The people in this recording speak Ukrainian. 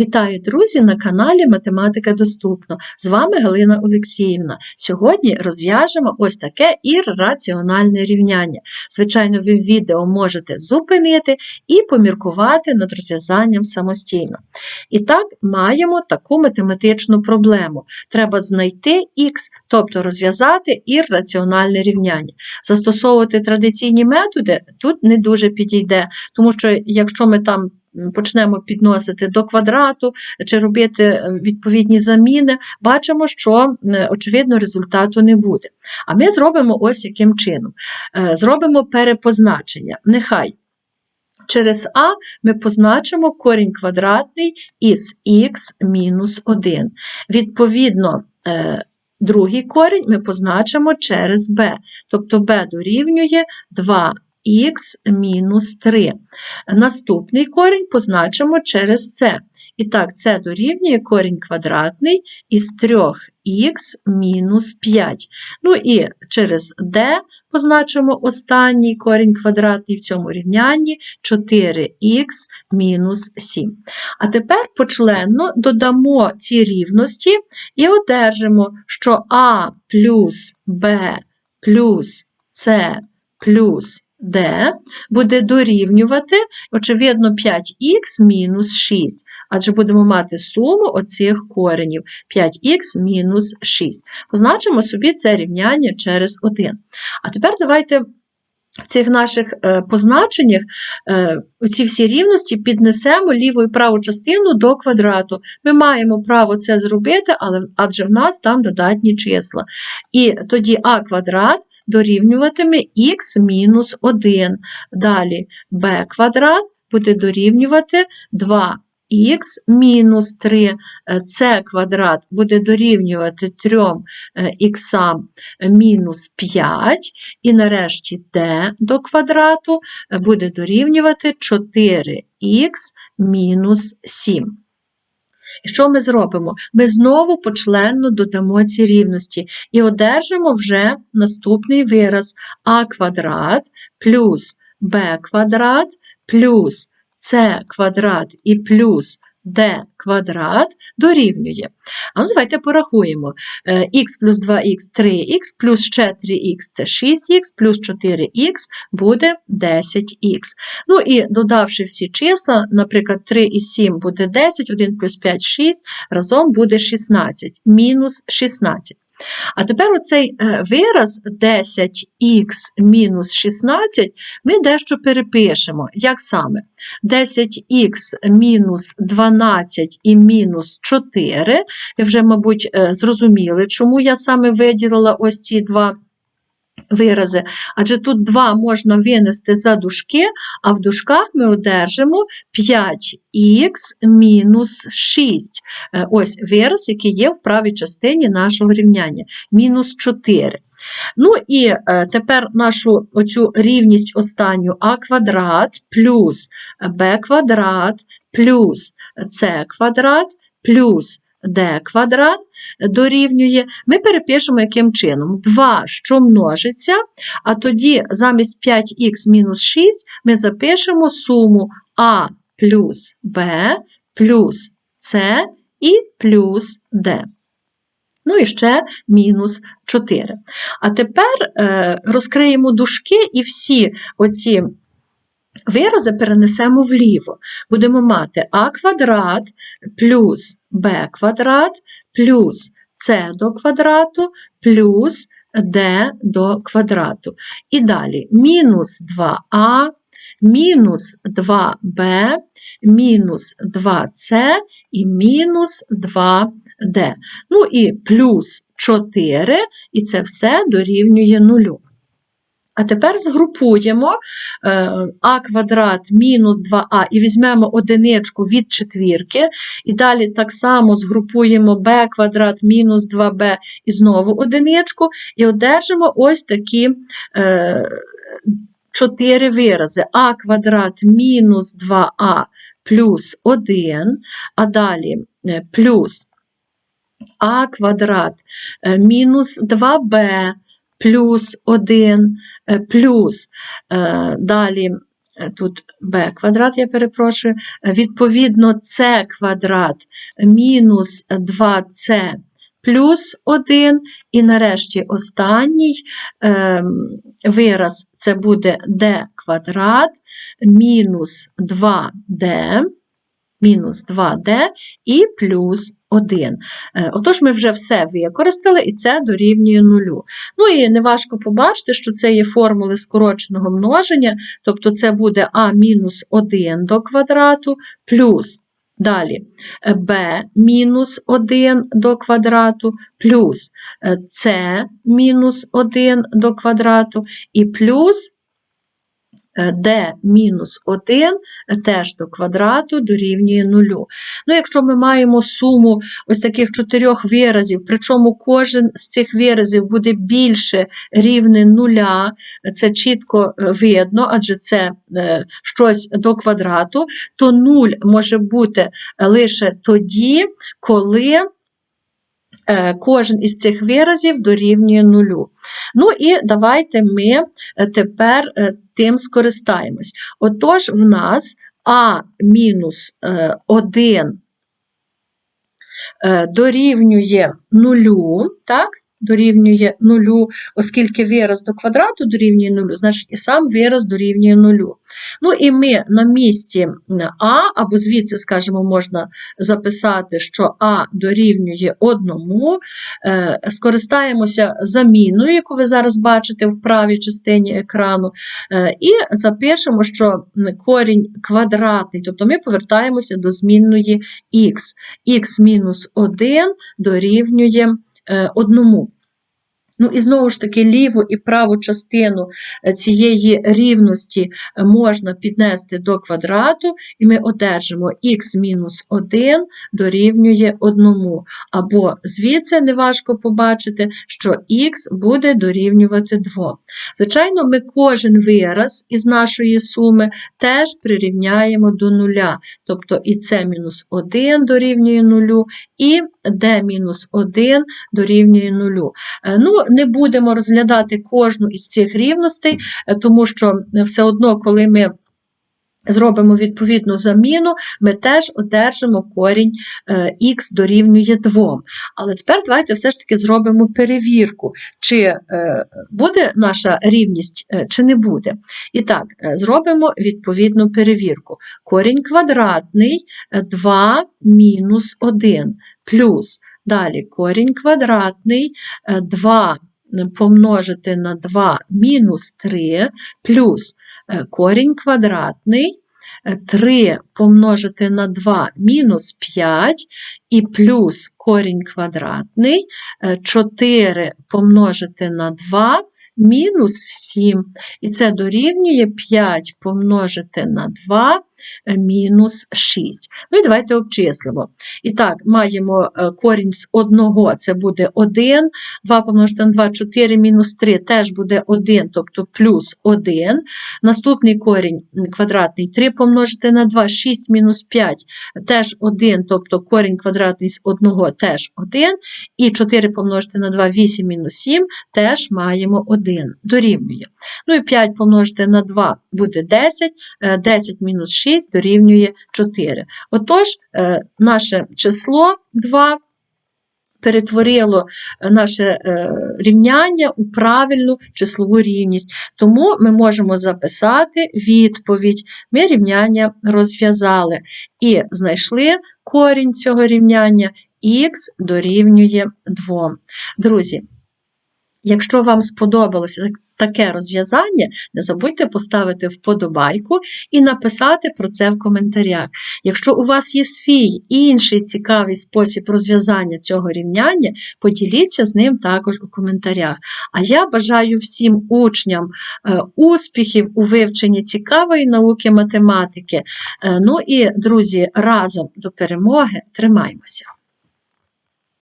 Вітаю, друзі, на каналі Математика Доступно. З вами Галина Олексіївна. Сьогодні розв'яжемо ось таке ірраціональне рівняння. Звичайно, ви відео можете зупинити і поміркувати над розв'язанням самостійно. І так, маємо таку математичну проблему. Треба знайти х, тобто розв'язати ірраціональне рівняння. Застосовувати традиційні методи тут не дуже підійде, тому що якщо ми там почнемо підносити до квадрату чи робити е, відповідні заміни, бачимо, що, очевидно, результату не буде. А ми зробимо ось яким чином: Е, зробимо перепозначення. Нехай. Через А ми позначимо корінь квадратний із х мінус 1. Відповідно, е, другий корінь ми позначимо через b, тобто b дорівнює 2х мінус 3. Наступний корінь позначимо через c. І так, це дорівнює корінь квадратний із 3х мінус 5. Ну і через d позначимо останній корінь квадратний в цьому рівнянні 4х мінус 7. А тепер почленно додамо ці рівності і одержимо, що а плюс b плюс c плюс d буде дорівнювати, очевидно, 5х мінус 6, адже будемо мати суму оцих коренів 5х мінус 6. Позначимо собі це рівняння через 1. А тепер давайте в цих наших е, позначеннях е, ці всі рівності піднесемо ліву і праву частину до квадрату. Ми маємо право це зробити, але адже в нас там додатні числа. І тоді а квадрат дорівнюватиме х мінус 1. Далі b квадрат буде дорівнювати 2 х мінус 3, c квадрат буде дорівнювати 3 х мінус 5, і нарешті d до квадрату буде дорівнювати 4х мінус 7. Що ми зробимо? Ми знову почленно додамо ці рівності і одержимо вже наступний вираз а квадрат плюс Б квадрат плюс С квадрат і плюс d квадрат дорівнює. А ну давайте порахуємо. х плюс 2х 3х плюс ще 3х це 6х, плюс 4х буде 10х. Ну і додавши всі числа, наприклад, 3 і 7 буде 10, 1 плюс 5 6, разом буде 16, мінус 16. А тепер оцей е, вираз 10х мінус 16 ми дещо перепишемо. Як саме? 10х мінус 12 і мінус 4. Ви вже, мабуть, е, зрозуміли, чому я саме виділила ось ці два вирази. Адже тут 2 можна винести за дужки, а в дужках ми одержимо 5х мінус 6. Е, Ось вираз, який є в правій частині нашого рівняння. Мінус 4. Ну і е, тепер нашу оцю рівність останню а квадрат плюс b квадрат плюс c квадрат плюс d квадрат дорівнює, ми перепишемо яким чином? 2, що множиться, а тоді замість 5х мінус 6 ми запишемо суму а плюс b плюс c і плюс d. Ну і ще мінус 4. А тепер е, розкриємо дужки і всі оці вирази перенесемо вліво. Будемо мати а квадрат плюс b квадрат плюс c до квадрату плюс d до квадрату. І далі мінус 2а, мінус 2b, мінус 2c і мінус 2d. Ну і плюс 4, і це все дорівнює нулю. А тепер згрупуємо е, а квадрат мінус 2а і візьмемо одиничку від четвірки, і далі так само згрупуємо b квадрат мінус 2b і знову одиничку, і одержимо ось такі е, чотири вирази. а квадрат мінус 2а плюс 1, а далі е, плюс а квадрат мінус 2b плюс 1 плюс е, далі е, тут b квадрат, я перепрошую, е, відповідно c квадрат мінус 2c плюс 1, і нарешті останній е, вираз це буде d квадрат мінус 2d, мінус 2d і плюс 1. Е, Отож, ми вже все використали, і це дорівнює нулю. Ну і неважко побачити, що це є формули скороченого множення, тобто це буде а мінус 1 до квадрату плюс Далі b мінус 1 до квадрату плюс c мінус 1 до квадрату і плюс d мінус 1 теж до квадрату дорівнює 0. Ну, якщо ми маємо суму ось таких чотирьох виразів, причому кожен з цих виразів буде більше рівне нуля, це чітко е, видно, адже це е, щось до квадрату, то 0 може бути лише тоді, коли Е, кожен із цих виразів дорівнює нулю. Ну і давайте ми е, тепер е, тим скористаємось. Отож, в нас А мінус 1 дорівнює нулю, так? Дорівнює нулю, оскільки вираз до квадрату дорівнює нулю, значить і сам вираз дорівнює нулю. Ну і ми на місці А, або звідси, скажімо, можна записати, що А дорівнює одному, е, скористаємося заміною, яку ви зараз бачите в правій частині екрану, е, і запишемо, що корінь квадратний, тобто ми повертаємося до змінної х. х мінус 1 дорівнює Е, одному. Ну і знову ж таки, ліву і праву частину е, цієї рівності е, можна піднести до квадрату, і ми одержимо х-1 дорівнює 1. Або звідси неважко побачити, що х буде дорівнювати 2. Звичайно, ми кожен вираз із нашої суми теж прирівняємо до нуля. Тобто і c-1 дорівнює 0, і d мінус 1 дорівнює 0. Ну, не будемо розглядати кожну із цих рівностей, е, тому що все одно, коли ми зробимо відповідну заміну, ми теж одержимо корінь х е, дорівнює 2. Але тепер давайте все ж таки зробимо перевірку, чи е, буде наша рівність, чи не буде. І так, зробимо відповідну перевірку. Корінь квадратний 2 мінус 1 плюс Далі. Корінь квадратний 2 е, помножити на 2 мінус 3 плюс е, корінь квадратний 3 е, помножити на 2 мінус 5 і плюс корінь квадратний 4 помножити на 2 мінус 7. І це дорівнює 5 помножити на 2 Е, мінус 6. Ну і давайте обчислимо. І так, маємо е, корінь з 1, це буде 1, 2 помножити на 2, 4 мінус 3 теж буде 1, тобто плюс 1. Наступний корінь квадратний 3 помножити на 2, 6 мінус 5 теж 1, тобто корінь квадратний з 1 теж 1. І 4 помножити на 2, 8 мінус 7 теж маємо 1. Дорівнює. Ну і 5 помножити на 2 буде 10, 10 е, мінус 6. 6 дорівнює 4. Отож, е, наше число 2 перетворило е, наше рівняння у правильну числову рівність. Тому ми можемо записати відповідь. Ми рівняння розв'язали і знайшли корінь цього рівняння х дорівнює 2. Друзі, якщо вам сподобалося таке розв'язання, не забудьте поставити вподобайку і написати про це в коментарях. Якщо у вас є свій інший цікавий спосіб розв'язання цього рівняння, поділіться з ним також у коментарях. А я бажаю всім учням е, успіхів у вивченні цікавої науки математики. Е, ну і, друзі, разом до перемоги тримаймося!